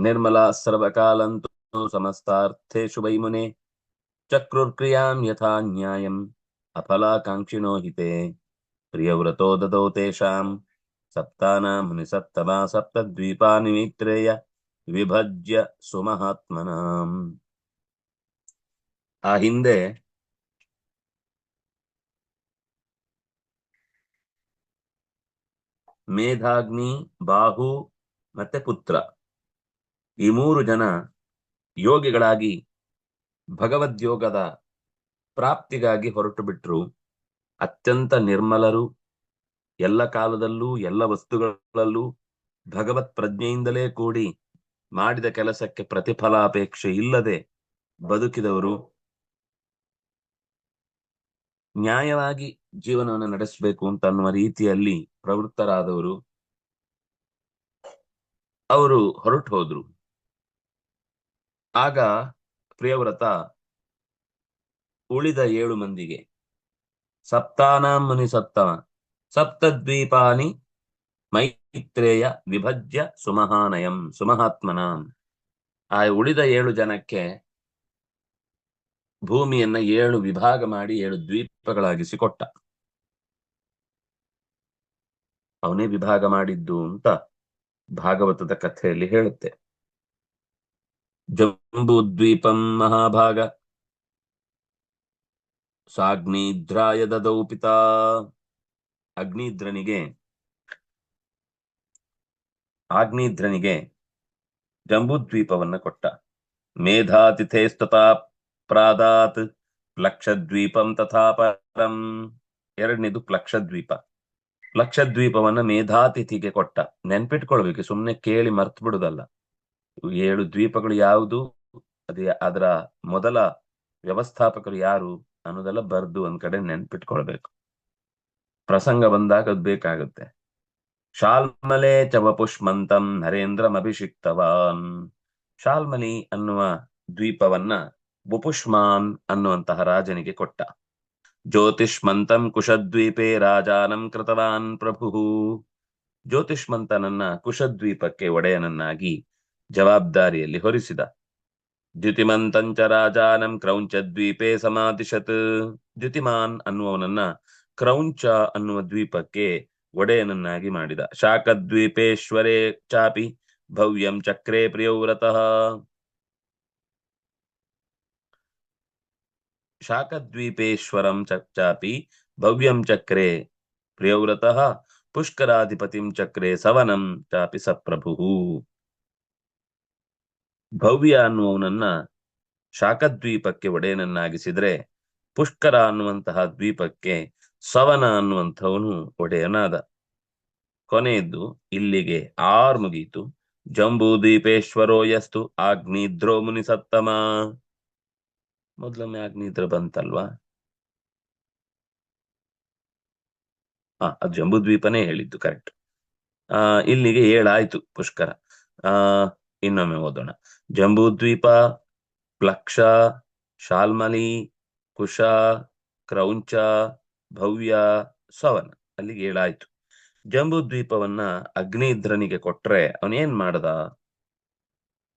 Nirmala ಸರ್ವಕಾಲಂತು ಸಮಸ್ತಾರ್ಥೇಷು Y ಮುನೆ ಚಕ್ರುರ್ಕ್ರಿಯಾಂ ಯಥಾ ನ್ಯಾಯಂ ಅಫಲಾಕಾಂಕ್ಷಿಣೋ ಹಿತೆ ಪ್ರಿಯವ್ರತೋ ದದೌ ತೇಷಾಂ ಸಪ್ತಾನಾಂ ಮುನಿಸತ್ತಮಾ ಸಪ್ತದ್ವೀಪಾನಿಮಿತ್ರೇಯ ವಿಭಜ್ಯ ಸುಮಹಾತ್ಮನಾಂ ಆ ಹಿಂದೆ ಮೇಧಾಗ್ನಿ ಬಾಹು ಮತ್ತೆ ಪುತ್ರ ಈ ಮೂರು ಜನ ಯೋಗಿಗಳಾಗಿ ಭಗವದ್ಯೋಗದ ಪ್ರಾಪ್ತಿಗಾಗಿ ಹೊರಟು ಬಿಟ್ರು. ಅತ್ಯಂತ ನಿರ್ಮಲರು. ಎಲ್ಲ ಕಾಲದಲ್ಲೂ, ಎಲ್ಲ ವಸ್ತುಗಳಲ್ಲೂ ಭಗವತ್ ಪ್ರಜ್ಞೆಯಿಂದಲೇ ಕೂಡಿ ಮಾಡಿದ ಕೆಲಸಕ್ಕೆ ಪ್ರತಿಫಲಾಪೇಕ್ಷೆ ಇಲ್ಲದೆ ಬದುಕಿದವರು. ನ್ಯಾಯವಾಗಿ ಜೀವನವನ್ನು ನಡೆಸಬೇಕು ಅಂತ ಅನ್ನುವ ರೀತಿಯಲ್ಲಿ ಪ್ರವೃತ್ತರಾದವರು. ಅವರು ಹೊರಟು ಹೋದ್ರು. ಆಗ ಪ್ರಿಯವ್ರತ ಉಳಿದ ಏಳು ಮಂದಿಗೆ, ಸಪ್ತಾನಾಂ ಮುನಿ ಸಪ್ತಮ, ಸಪ್ತದ್ವೀಪಾನಿ ಮೈತ್ರೇಯ ವಿಭಜ್ಯ ಸುಮಹಾನಯಂ, ಸುಮಹಾತ್ಮನಾಂ. ಆ ಉಳಿದ ಏಳು ಜನಕ್ಕೆ ಭೂಮಿಯನ್ನ ಏಳು ವಿಭಾಗ ಮಾಡಿ ಏಳು ದ್ವೀಪಗಳಾಗಿಸಿ ಕೊಟ್ಟ. ಅವನೇ ವಿಭಾಗ ಮಾಡಿದ್ದು ಅಂತ ಭಾಗವತದ ಕಥೆಯಲ್ಲಿ ಹೇಳುತ್ತೆ. ಜಂಬೂ ದ್ವೀಪಂ ಮಹಾಭಾಗ ಸಾಗ್ನಿದ್ರಾಯ ದದೌ ಪಿತಾ ಅಗ್ನಿದ್ರನಿಗೆ ಆಗ್ನಿದ್ರನಿಗೆ ಜಂಬೂದ್ವೀಪವನ್ನ ಕೊಟ್ಟ। ಮೇಧಾತಿಥೇಸ್ತತಾ ಪ್ರಾದಾತ್ ಪ್ಲಕ್ಷದ್ವೀಪಂ ತಥಾ ಪರಂ ಎರಡನೇದು ಪ್ಲಕ್ಷದ್ವೀಪ। ಪ್ಲಕ್ಷದ್ವೀಪವನ್ನ ಮೇಧಾತಿಥಿಗೆ ಕೊಟ್ಟ। ನೆನ್ಪಿಟ್ಕೊಳ್ಬೇಕು, ಸುಮ್ನೆ ಕೇಳಿ ಮರ್ತು ಬಿಡುದಲ್ಲ ಏಳು ದ್ವೀಪಗಳು ಯಾವುದು? ಅದೇ ಅದರ ಮೊದಲ ವ್ಯವಸ್ಥಾಪಕರು ಯಾರು ಅನ್ನೋದೆಲ್ಲ ಬರ್ದು ಒಂದ್ ಕಡೆ ನೆನ್ಪಿಟ್ಕೊಳ್ಬೇಕು. ಪ್ರಸಂಗ ಬಂದಾಗ ಅದು ಬೇಕಾಗುತ್ತೆ. ಶಾಲ್ಮಲೆ ಚವಪುಷ್ಮಂತಂ ನರೇಂದ್ರಂ ಅಭಿಷಿಕ್ತವಾನ್. ಶಾಲ್ಮಲಿ ಅನ್ನುವ ದ್ವೀಪವನ್ನ ಬುಪುಷ್ಮಾನ್ ಅನ್ನುವಂತಹ ರಾಜನಿಗೆ ಕೊಟ್ಟ. ಜ್ಯೋತಿಷ್ಮಂತಂ ಕುಶದ್ವೀಪೆ ರಾಜಾನಂ ಕೃತವಾನ್ ಪ್ರಭು. ಜ್ಯೋತಿಷ್ಮಂತನನ್ನ ಕುಶದ್ವೀಪಕ್ಕೆ ಒಡೆಯನನ್ನಾಗಿ ಜವಾಬ್ದಾರಿಯಲ್ಲಿ ಹೊರಿಸಿದ. ದ್ಯುತಿಮಂತಂಚ ರಾಜಾನಂ ಕ್ರೌಂಚ ದ್ವೀಪೆ ಸಮಾಧಿಶತ್. ದ್ಯುತಿಮಾನ್ ಅನ್ನುವವನನ್ನ ಕ್ರೌಂಚ ಅನ್ನುವ ದ್ವೀಪಕ್ಕೆ ಒಡೆಯನನ್ನಾಗಿ ಮಾಡಿದ. ಶಾಕದ್ವೀಪೇಶ್ವರೇ ಚಾಪಿ ಭವ್ಯಂ ಚಕ್ರೇ ಪ್ರಿಯವ್ರತಃ ಶಾಕದ್ವೀಪೇಶ್ವರಂ ಚಾಪಿ ಭವ್ಯಂ ಚಕ್ರೆ ಪ್ರಿಯವ್ರತಃ ಪುಷ್ಕರಾಧಿಪತಿಂ ಚಕ್ರೆ ಸವನಂ ಚಾಪಿ ಸಪ್ರಭು. ಭವ್ಯ ಅನ್ನುವವನನ್ನ ಶಾಖದ್ವೀಪಕ್ಕೆ ಒಡೆಯನನ್ನಾಗಿಸಿದ್ರೆ ಪುಷ್ಕರ ಅನ್ನುವಂತಹ ದ್ವೀಪಕ್ಕೆ ಸವನ ಅನ್ನುವಂಥವನು ಒಡೆಯನಾದ. ಕೊನೆಯದ್ದು, ಇಲ್ಲಿಗೆ ಆರ್ ಮುಗೀತು. ಜಂಬೂ ದ್ವೀಪೇಶ್ವರೋ ಯಸ್ತು ಆಗ್ನಿದ್ರೋ ಮುನಿ ಸತ್ತಮ ಮೊದಲೊಮ್ಮೆ ಆಗ್ನಿದ್ರ ಬಂತಲ್ವಾ? ಹಾ ಅದು ಜಂಬೂ ದ್ವೀಪನೇ ಹೇಳಿದ್ದು, ಕರೆಕ್ಟ್. ಆ, ಇಲ್ಲಿಗೆ ಏಳಾಯ್ತು ಪುಷ್ಕರ. ಆ ಇನ್ನೊಮ್ಮೆ ಓದೋಣ. ಜಂಬೂದ್ವೀಪ, ಪ್ಲಕ್ಷ, ಶಾಲ್ಮಲಿ, ಕುಶ, ಕ್ರೌಂಚ, ಭವ್ಯ, ಸವನ. ಅಲ್ಲಿಗೆ ಏಳಾಯ್ತು. ಜಂಬೂ ದ್ವೀಪವನ್ನ ಅಗ್ನಿಧ್ರನಿಗೆ ಕೊಟ್ರೆ ಅವನೇನ್ ಮಾಡ್ದ?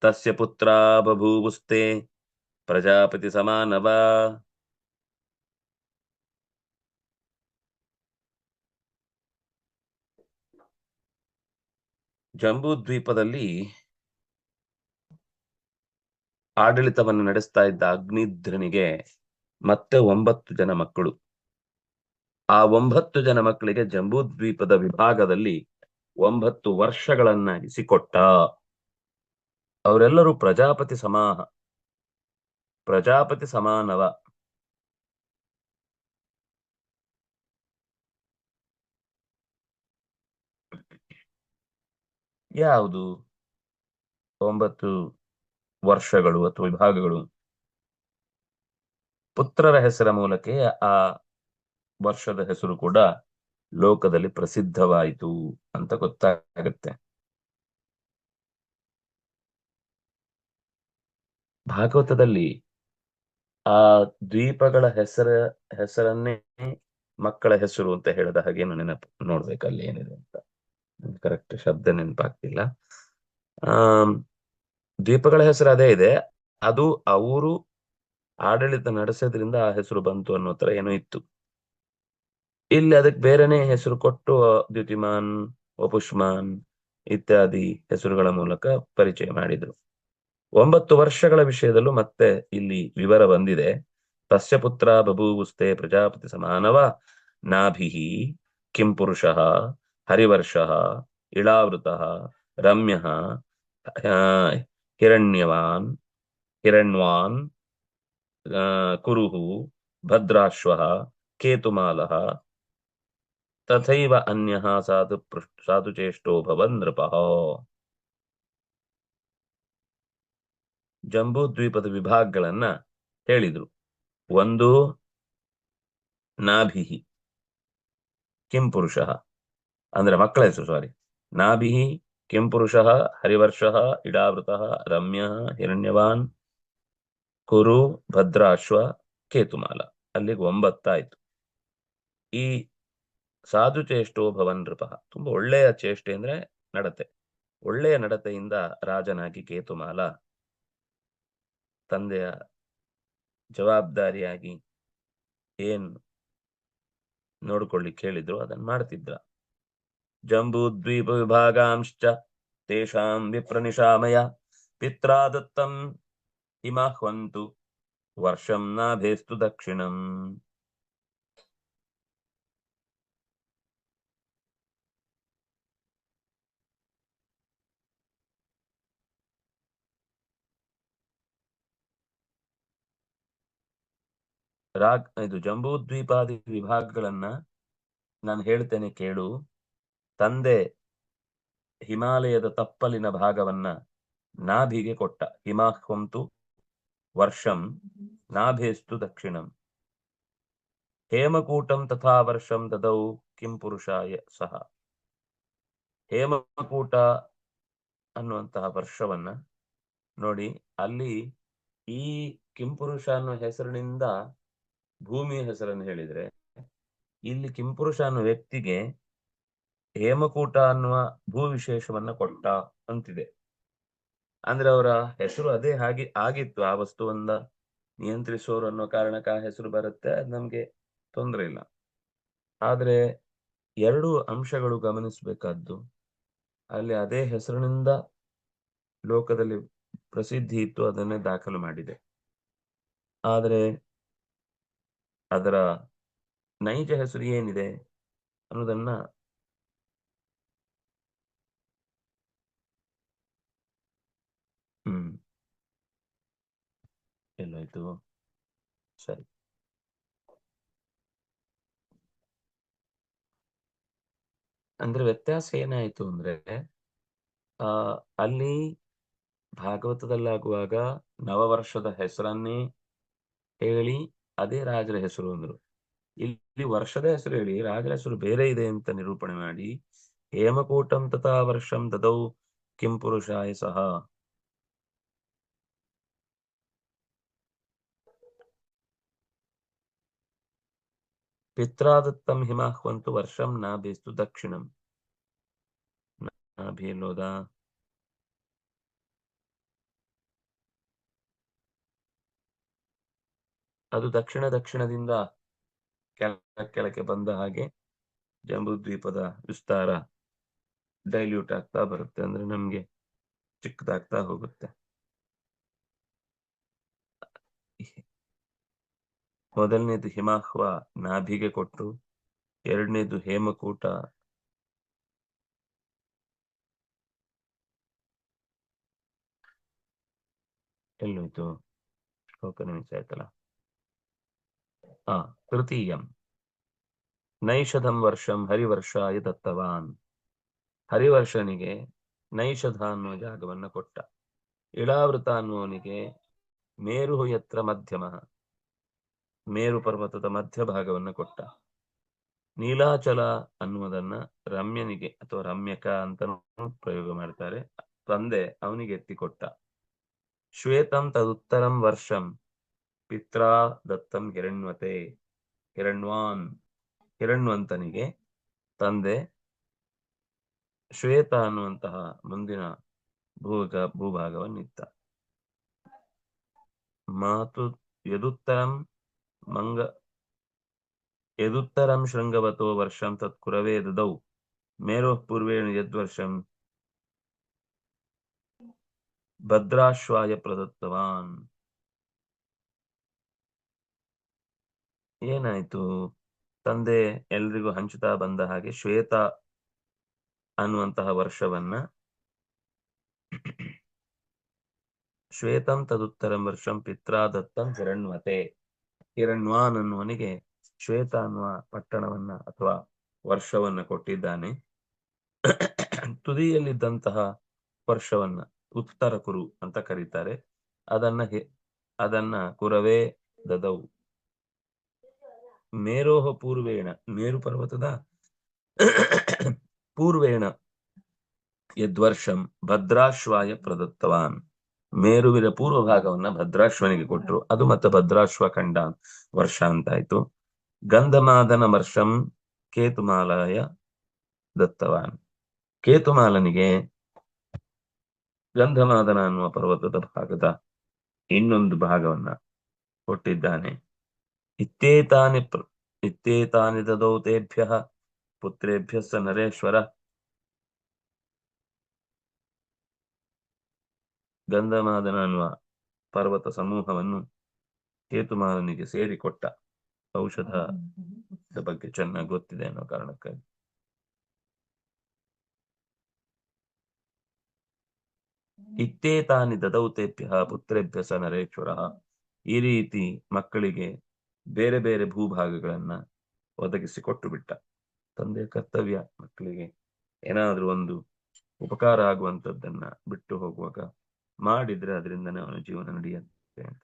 ತಸ್ಯ ಪುತ್ರ ಬಭೂವುಸ್ತೆ, ಪ್ರಜಾಪತಿ ಸಮಾನವ. ಜಂಬೂ ದ್ವೀಪದಲ್ಲಿ ಆಡಳಿತವನ್ನು ನಡೆಸ್ತಾ ಇದ್ದ ಅಗ್ನಿಧ್ರನಿಗೆ ಮತ್ತೆ ಒಂಬತ್ತು ಜನ ಮಕ್ಕಳು. ಆ ಒಂಬತ್ತು ಜನ ಮಕ್ಕಳಿಗೆ ಜಂಬೂದ್ವೀಪದ ವಿಭಾಗದಲ್ಲಿ ಒಂಬತ್ತು ವರ್ಷಗಳನ್ನಾಗಿಸಿಕೊಟ್ಟ. ಅವರೆಲ್ಲರೂ ಪ್ರಜಾಪತಿ ಸಮಾಹ ಪ್ರಜಾಪತಿ ಸಮಾನವ. ಯಾವುದು? ಒಂಬತ್ತು ವರ್ಷಗಳು ಅಥವಾ ವಿಭಾಗಗಳು. ಪುತ್ರರ ಹೆಸರ ಮೂಲಕ ಆ ವರ್ಷದ ಹೆಸರು ಕೂಡ ಲೋಕದಲ್ಲಿ ಪ್ರಸಿದ್ಧವಾಯಿತು ಅಂತ ಗೊತ್ತಾಗತ್ತೆ. ಭಾಗವತದಲ್ಲಿ ಆ ದ್ವೀಪಗಳ ಹೆಸರ, ಹೆಸರನ್ನೇ ಮಕ್ಕಳ ಹೆಸರು ಅಂತ ಹೇಳಿದ ಹಾಗೇನು ನೆನಪು ನೋಡ್ಬೇಕು ಅಲ್ಲಿ ಏನಿದೆ ಅಂತ. ಕರೆಕ್ಟ್ ಶಬ್ದ ನೆನಪಾಗ್ತಿಲ್ಲ. ಆ ದ್ವೀಪಗಳ ಹೆಸರು ಅದೇ ಇದೆ. ಅದು ಅವರು ಆಡಳಿತ ನಡೆಸೋದ್ರಿಂದ ಆ ಹೆಸರು ಬಂತು ಅನ್ನೋ ತರ ಏನೋ ಇತ್ತು. ಇಲ್ಲಿ ಅದಕ್ಕೆ ಬೇರೆನೆ ಹೆಸರು ಕೊಟ್ಟು ದ್ಯುತಿಮಾನ್ ಒಪುಷ್ಮಾನ್ ಇತ್ಯಾದಿ ಹೆಸರುಗಳ ಮೂಲಕ ಪರಿಚಯ ಮಾಡಿದ್ರು. ಒಂಬತ್ತು ವರ್ಷಗಳ ವಿಷಯದಲ್ಲೂ ಮತ್ತೆ ಇಲ್ಲಿ ವಿವರ ಬಂದಿದೆ. ತಸ್ಯ ಪುತ್ರ ಬಭೂವುಸ್ತೆ ಪ್ರಜಾಪತಿ ಸಮಾನವ ನಾಭಿಹಿ ಕಿಂ ಪುರುಷಃ ಹರಿವರ್ಷಃ ಇಳಾವೃತಃ ರಮ್ಯಃ ಹಿರಣ್ಯವಾನ್ ಹಿರಣ್ವಾನ್ ಕುರುಹು ಭದ್ರಾಶ್ವ ಕೇತುಮಾಲಃ ತಥೈವ ಅನ್ಯಃ ಸಾಧು ಸಾಧುಚೇಷ್ಟೋ ಭವನ್ ನೃಪಃ ಜಂಬೂ ದ್ವೀಪದ ವಿಭಾಗಗಳನ್ನ ಹೇಳಿದ್ರು. ಒಂದು, ನಾಭಿಹಿ ಕಿಂ ಪುರುಷಃ ಅಂದ್ರೆ ಮಕ್ಕಳ ಹೆಸರು ಸಾರಿ ನಾಭಿಹಿ ಕಿಂ ಪುರುಷಃ ಹರಿವರ್ಷಃ ಇಡಾವೃತಃ ರಮ್ಯಃ ಹಿರಣ್ಯವಾನ್ ಕುರು ಭದ್ರಾಶ್ವ ಕೇತುಮಾಲ ಅಲ್ಲಿಗೆ ಒಂಬತ್ತಾಯ್ತು. ಈ ಸಾಧು ಚೇಷ್ಟೋ ಭವನ್ ನೃಪ. ತುಂಬಾ ಒಳ್ಳೆಯ ಚೇಷ್ಟೆ ಅಂದ್ರೆ ನಡತೆ. ಒಳ್ಳೆಯ ನಡತೆಯಿಂದ ರಾಜನಾಗಿ ಕೇತುಮಾಲ ತಂದೆಯ ಜವಾಬ್ದಾರಿಯಾಗಿ ಏನ್ ನೋಡ್ಕೊಳ್ಳಿ ಕೇಳಿದ್ರು ಅದನ್ನ ಮಾಡ್ತಿದ್ರ ಜಂಬೂದ್ವೀಪ ವಿಭಾಗಾಂಶ್ಚ ತೇಷಾಂ ವಿಪ್ರನಿಶಾಮಯ ಪಿತ್ರಾ ದತ್ತಂ ಇಮಾಹ್ವಂತು ವರ್ಷಂ ನಾಭೇಸ್ತು ದಕ್ಷಿಣಂ ರಾಗ್, ಇದು ಜಂಬೂದ್ವೀಪಾದಿ ವಿಭಾಗಗಳನ್ನ ನಾನು ಹೇಳ್ತೇನೆ ಕೇಳು. ತಂದೆ ಹಿಮಾಲಯದ ತಪ್ಪಲಿನ ಭಾಗವನ್ನ ನಾಭಿಗೆ ಕೊಟ್ಟ. ಹಿಮಾಹ್ವಂತು ವರ್ಷಂ, ನಾಭೇಸ್ತು ದಕ್ಷಿಣಂ. ಹೇಮಕೂಟಂ ತಥಾ ವರ್ಷಂ ದದೌ ಕಿಂ ಪುರುಷಾಯ ಸಹ. ಹೇಮಕೂಟ ಅನ್ನುವಂತಹ ವರ್ಷವನ್ನ ನೋಡಿ, ಅಲ್ಲಿ ಈ ಕಿಂಪುರುಷ ಅನ್ನೋ ಹೆಸರಿನಿಂದ ಭೂಮಿಯ ಹೆಸರನ್ನು ಹೇಳಿದ್ರೆ, ಇಲ್ಲಿ ಕಿಂಪುರುಷ ಅನ್ನೋ ವ್ಯಕ್ತಿಗೆ ಹೇಮಕೂಟ ಅನ್ನುವ ಭೂ ವಿಶೇಷವನ್ನ ಕೊಟ್ಟ ಅಂತಿದೆ. ಅಂದ್ರೆ ಅವರ ಹೆಸರು ಅದೇ ಹಾಗೆ ಆಗಿತ್ತು. ಆ ವಸ್ತುವನ್ನ ನಿಯಂತ್ರಿಸೋರು ಅನ್ನೋ ಕಾರಣಕ್ಕೆ ಆ ಹೆಸರು ಬರುತ್ತೆ, ಅದು ನಮ್ಗೆ ತೊಂದರೆ ಇಲ್ಲ. ಆದ್ರೆ ಎರಡು ಅಂಶಗಳು ಗಮನಿಸಬೇಕಾದ್ದು. ಅಲ್ಲಿ ಅದೇ ಹೆಸರಿನಿಂದ ಲೋಕದಲ್ಲಿ ಪ್ರಸಿದ್ಧಿ ಇತ್ತು, ಅದನ್ನೇ ದಾಖಲು ಮಾಡಿದೆ. ಆದರೆ ಅದರ ನೈಜ ಹೆಸರು ಏನಿದೆ ಅನ್ನೋದನ್ನ ಎಲ್ಲೋಯ್ತು ಸರಿ ಅಂದ್ರೆ ವ್ಯತ್ಯಾಸ ಏನಾಯ್ತು ಅಂದ್ರೆ ಆ ಅಲ್ಲಿ ಭಾಗವತದಲ್ಲಾಗುವಾಗ ನವವರ್ಷದ ಹೆಸರನ್ನೇ ಹೇಳಿ ಅದೇ ರಾಜರ ಹೆಸರು ಅಂದ್ರು ಇಲ್ಲಿ ವರ್ಷದ ಹೆಸರು ಹೇಳಿ ರಾಜರ ಹೆಸರು ಬೇರೆ ಇದೆ ಅಂತ ನಿರೂಪಣೆ ಮಾಡಿ ಹೇಮಕೂಟಂ ತಥಾ ವರ್ಷಂ ದದೌ ಕಿಂ ಪುರುಷಾಯ ಸಹ ಪಿತ್ರಾದತ್ತಂ ಹಿಮಾಹ್ವಂತು ವರ್ಷಂ ನಾಭೇಸ್ತು ದಕ್ಷಿಣಂ ನಾಭಿಲೋದ ಅದು ದಕ್ಷಿಣ ದಕ್ಷಿಣದಿಂದ ಕೆಳ ಕೆಳಕ್ಕೆ ಬಂದ ಹಾಗೆ ಜಂಬೂದ್ವೀಪದ ವಿಸ್ತಾರ ಡೈಲ್ಯೂಟ್ ಆಗ್ತಾ ಬರುತ್ತೆ ಅಂದ್ರೆ ನಮ್ಗೆ ಚಿಕ್ಕದಾಗ್ತಾ ಹೋಗುತ್ತೆ. ಮೊದಲನೇದು ಹಿಮಾಹ್ವ ನಾಭಿಗೆ ಕೊಟ್ಟು, ಎರಡನೇದು ಹೇಮಕೂಟ. ಎಲ್ಲೋಯ್ತು ಶ್ಲೋಕ ನಿಮಿಷ ಆಯ್ತಲ್ಲ. ಆ, ತೃತೀಯಂ. ನೈಷಧಂ ವರ್ಷಂ ಹರಿವರ್ಷಾಯ ದತ್ತವಾನ್. ಹರಿವರ್ಷನಿಗೆ ನೈಷಧ ಅನ್ನೋ ಜಾಗವನ್ನ ಕೊಟ್ಟ. ಇಳಾವೃತ ಅನ್ನುವನಿಗೆ ಮೇರುಹು ಯತ್ರ ಮಧ್ಯಮ. ಮೇರು ಪರ್ವತದ ಮಧ್ಯಭಾಗವನ್ನು ಕೊಟ್ಟ. ನೀಲಾಚಲ ಅನ್ನುವುದನ್ನ ರಮ್ಯನಿಗೆ ಅಥವಾ ರಮ್ಯಕ ಅಂತ ಪ್ರಯೋಗ ಮಾಡ್ತಾರೆ. ತಂದೆ ಅವನಿಗೆ ಎತ್ತಿಕೊಟ್ಟ. ಶ್ವೇತಂ ತದುತ್ತರಂ ವರ್ಷಂ ಪಿತ್ರಾ ದತ್ತಂ ಹಿರಣ್ವತೆ ಹಿರಣ್ವಾನ್ ಹಿರಣ್ವಂತನಿಗೆ ತಂದೆ ಶ್ವೇತ ಅನ್ನುವಂತಹ ಮುಂದಿನ ಭೂಗ ಭೂಭಾಗವನ್ನಿತ್ತ. ಮಾತು ಯದುತ್ತರಂ ಮಂಗ. ಯದುತ್ತರಂ ಶೃಂಗವತೋ ವರ್ಷಂ ತತ್ಕುರವೇ ದದೌ. ಮೇರೋ ಪೂರ್ವೇಣ ಯದ್ವರ್ಷಂ ಭದ್ರಾಶ್ವಾಯ ಪ್ರದತ್ತವಾನ್. ಏನಾಯ್ತು? ತಂದೆ ಎಲ್ರಿಗೂ ಹಂಚುತ್ತಾ ಬಂದ ಹಾಗೆ ಶ್ವೇತ ಅನ್ನುವಂತಹ ವರ್ಷವನ್ನ ಶ್ವೇತಂ ತದುತ್ತರಂ ವರ್ಷಂ ಪಿತ್ರಾದತ್ತಂ ಹಿರಣ್ವತೆ ಹಿರಣ್ವಾನ್ ಅನ್ನುವನಿಗೆ ಶ್ವೇತ ಅನ್ನುವ ಪಟ್ಟಣವನ್ನ ಅಥವಾ ವರ್ಷವನ್ನ ಕೊಟ್ಟಿದ್ದಾನೆ. ತುದಿಯಲ್ಲಿದ್ದಂತಹ ವರ್ಷವನ್ನ ಉತ್ತರ ಕುರು ಅಂತ ಕರೀತಾರೆ. ಅದನ್ನ ಅದನ್ನ ಕುರವೇ ದದವು ಮೇರೋಹ ಪೂರ್ವೇಣ, ಮೇರು ಪರ್ವತದ? ಪೂರ್ವೇಣ, ಯದ್ವರ್ಷಂ ಭದ್ರಾಶ್ವಾಯ ಪ್ರದತ್ತವಾನ್. ಮೇರುವಿನ ಪೂರ್ವ ಭಾಗವನ್ನ ಭದ್ರಾಶ್ವನಿಗೆ ಕೊಟ್ರು. ಅದು ಮತ್ತೆ ಭದ್ರಾಶ್ವ ಖಂಡ ವರ್ಷ ಅಂತಾಯ್ತು. ಗಂಧಮಾದನ ವರ್ಷಂ ಕೇತುಮಾಲಯ ದತ್ತವಾನ್. ಕೇತುಮಾಲನಿಗೆ ಗಂಧಮಾದನ ಅನ್ನುವ ಪರ್ವತದ ಭಾಗದ ಇನ್ನೊಂದು ಭಾಗವನ್ನ ಕೊಟ್ಟಿದ್ದಾನೆ. ಇತ್ತೇತಾನಿ ಇತ್ತೇತಾನಿ ದದೌತೇಭ್ಯ ಪುತ್ರೇಭ್ಯ ಸ ನರೇಶ್ವರ ಗಂಧಮಾದನ ಅನ್ನುವ ಪರ್ವತ ಸಮೂಹವನ್ನು ಕೇತುಮಾನನಿಗೆ ಸೇರಿಕೊಟ್ಟ ಔಷಧದ ಬಗ್ಗೆ ಚೆನ್ನಾಗಿ ಗೊತ್ತಿದೆ ಅನ್ನೋ ಕಾರಣಕ್ಕಾಗಿ. ಇತ್ತೇತಾನಿ ದದೌ ತೇಭ್ಯ ಪುತ್ರೇಭ್ಯ ಸ ನರೇಶ್ವರ. ಈ ರೀತಿ ಮಕ್ಕಳಿಗೆ ಬೇರೆ ಬೇರೆ ಭೂಭಾಗಗಳನ್ನ ಒದಗಿಸಿ ಕೊಟ್ಟು ಬಿಟ್ಟ. ತಂದೆ ಕರ್ತವ್ಯ ಮಕ್ಕಳಿಗೆ ಏನಾದ್ರೂ ಒಂದು ಉಪಕಾರ ಆಗುವಂತದ್ದನ್ನ ಬಿಟ್ಟು ಹೋಗುವಾಗ ಮಾಡಿದ್ರೆ ಅದರಿಂದನೇ ಅವನ ಜೀವನ ನಡೆಯುತ್ತೆ ಅಂತ.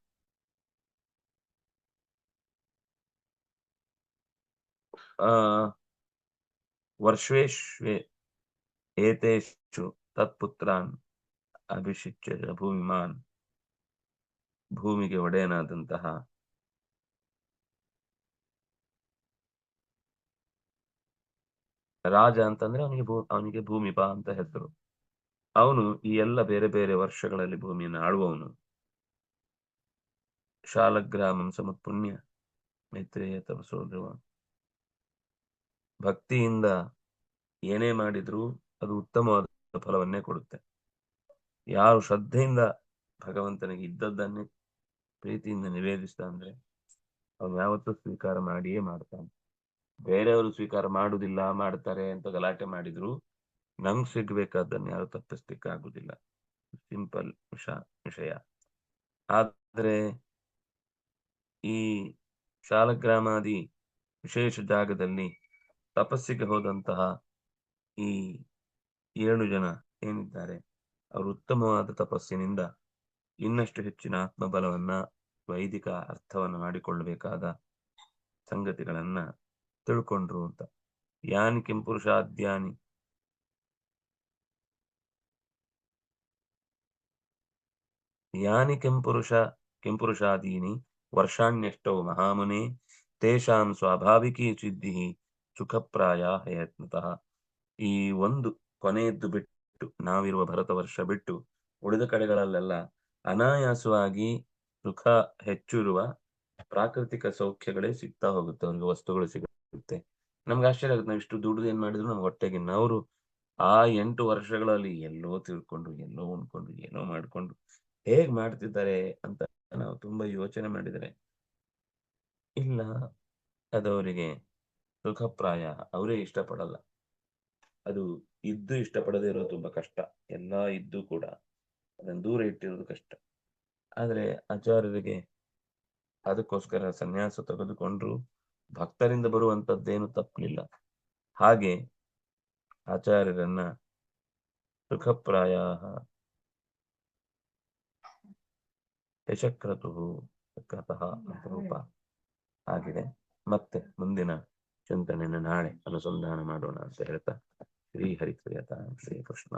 ಆ ವರ್ಷೇಶ್ವೇ ಏತೇಷು ತತ್ಪುತ್ರಾನ್ ಅಭಿಷಿಚ್ಯ ಭೂಮಿಮಾನ್ ಭೂಮಿಗೆ ಒಡೆಯನಾದಂತಹ ರಾಜ ಅಂತಂದ್ರೆ ಅವನಿಗೆ ಭೂ, ಅವನಿಗೆ ಭೂಮಿಪ ಅಂತ ಹೆಸರು. ಅವನು ಈ ಎಲ್ಲ ಬೇರೆ ಬೇರೆ ವರ್ಷಗಳಲ್ಲಿ ಭೂಮಿಯನ್ನು ಆಳುವವನು. ಶಾಲಗ್ರಾಮಂ ಸಮತ್ಪುಣ್ಯ, ಮೈತ್ರೇಯ ತಪಸೋದ್ರವ ಭಕ್ತಿಯಿಂದ ಏನೇ ಮಾಡಿದ್ರೂ ಅದು ಉತ್ತಮವಾದ ಫಲವನ್ನೇ ಕೊಡುತ್ತೆ. ಯಾರು ಶ್ರದ್ಧೆಯಿಂದ ಭಗವಂತನಿಗೆ ಇದ್ದದ್ದನ್ನೇ ಪ್ರೀತಿಯಿಂದ ನಿವೇದಿಸ್ತಾ ಅಂದ್ರೆ ಅವನು ಯಾವತ್ತೂ ಸ್ವೀಕಾರ ಮಾಡಿಯೇ ಮಾಡ್ತಾನೆ. ಬೇರೆಯವರು ಸ್ವೀಕಾರ ಮಾಡುದಿಲ್ಲ ಮಾಡ್ತಾರೆ ಅಂತ ಗಲಾಟೆ ಮಾಡಿದ್ರು ನಂಗ್ ಸಿಗ್ಬೇಕಾದನ್ನ ಯಾರು ತಪ್ಪಿಸ್ಲಿಕ್ಕೆ ಆಗುದಿಲ್ಲ. ಸಿಂಪಲ್ ವಿಷ, ವಿಷಯ. ಆದ್ರೆ, ಈ ಶಾಲಗ್ರಾಮಾದಿ ವಿಶೇಷ ಜಾಗದಲ್ಲಿ ತಪಸ್ಸಿಗೆ ಹೋದಂತಹ ಈ ಏಳು ಜನ ಏನಿದ್ದಾರೆ, ಅವರು ಉತ್ತಮವಾದ ತಪಸ್ಸಿನಿಂದ ಇನ್ನಷ್ಟು ಹೆಚ್ಚಿನ ಆತ್ಮಬಲವನ್ನ, ವೈದಿಕ ಅರ್ಥವನ್ನ ಮಾಡಿಕೊಳ್ಳಬೇಕಾದ ಸಂಗತಿಗಳನ್ನ ತಿಳ್ಕೊಂಡ್ರು ಅಂತ. ಯಾನಿ ಕೆಂಪುರುಷಾದ್ಯಾನಿ ಯಾನಿ ಕೆಂಪುರುಷ ಕೆಂಪುರುಷಾದೀನಿ ವರ್ಷಾಣ್ಯಷ್ಟೌ ಮಹಾಮುನೆ ತೇಷಾಂ ಸ್ವಾಭಾವಿಕಿ ಸಿದ್ಧಿ ಸುಖಪ್ರಾಯ ಯತ್ನತಃ ಈ ಒಂದು ಕೊನೆಯದ್ದು ಬಿಟ್ಟು, ನಾವಿರುವ ಭರತ ವರ್ಷ ಬಿಟ್ಟು, ಉಳಿದ ಕಡೆಗಳಲ್ಲೆಲ್ಲ ಅನಾಯಾಸವಾಗಿ ಸುಖ ಹೆಚ್ಚಿರುವ ಪ್ರಾಕೃತಿಕ ಸೌಖ್ಯಗಳೇ ಸಿಗ್ತಾ ಹೋಗುತ್ತೆ. ಅವ್ರಿಗೆ ವಸ್ತುಗಳು ಸಿಗುತ್ತೆ. ನಮ್ಗೆ ಆಶ್ಚರ್ಯ ಆಗುತ್ತೆ. ನಾವು ಇಷ್ಟು ದುಡ್ಡು ಏನ್ ಮಾಡಿದ್ರು ನಮ್ಗೆ ಹೊಟ್ಟೆಗೆ ಅವರು ಆ ಎಂಟು ವರ್ಷಗಳಲ್ಲಿ ಎಲ್ಲೋ ತಿಳ್ಕೊಂಡು, ಎಲ್ಲೋ ಉಣ್ಕೊಂಡು, ಏನೋ ಮಾಡ್ಕೊಂಡು ಹೇಗ್ ಮಾಡ್ತಿದ್ದಾರೆ ಅಂತ ನಾವು ತುಂಬಾ ಯೋಚನೆ ಮಾಡಿದರೆ ಇಲ್ಲ, ಅದವರಿಗೆ ಸುಖಪ್ರಾಯ ಅವರೇ ಇಷ್ಟಪಡಲ್ಲ. ಅದು ಇದ್ದು ಇಷ್ಟಪಡದೇ ಇರೋದು ತುಂಬಾ ಕಷ್ಟ. ಎಲ್ಲ ಇದ್ದು ಕೂಡ ಅದನ್ನು ದೂರ ಇಟ್ಟಿರೋದು ಕಷ್ಟ. ಆದ್ರೆ ಆಚಾರ್ಯರಿಗೆ ಅದಕ್ಕೋಸ್ಕರ ಸನ್ಯಾಸ ತೆಗೆದುಕೊಂಡ್ರು, ಭಕ್ತರಿಂದ ಬರುವಂತದ್ದೇನು ತಪ್ಪಲಿಲ್ಲ ಹಾಗೆ ಆಚಾರ್ಯರನ್ನ ಸುಖಪ್ರಾಯ ಯಶಕ್ರತು ಕೃತಃ ಅಂತ ರೂಪ ಆಗಿದೆ. ಮತ್ತೆ ಮುಂದಿನ ಚಿಂತನೆಯನ್ನು ನಾಳೆ ಅನುಸಂಧಾನ ಮಾಡೋಣ ಅಂತ ಹೇಳ್ತಾ ಶ್ರೀ ಹರಿಪ್ರಿಯತ ಶ್ರೀ ಕೃಷ್ಣ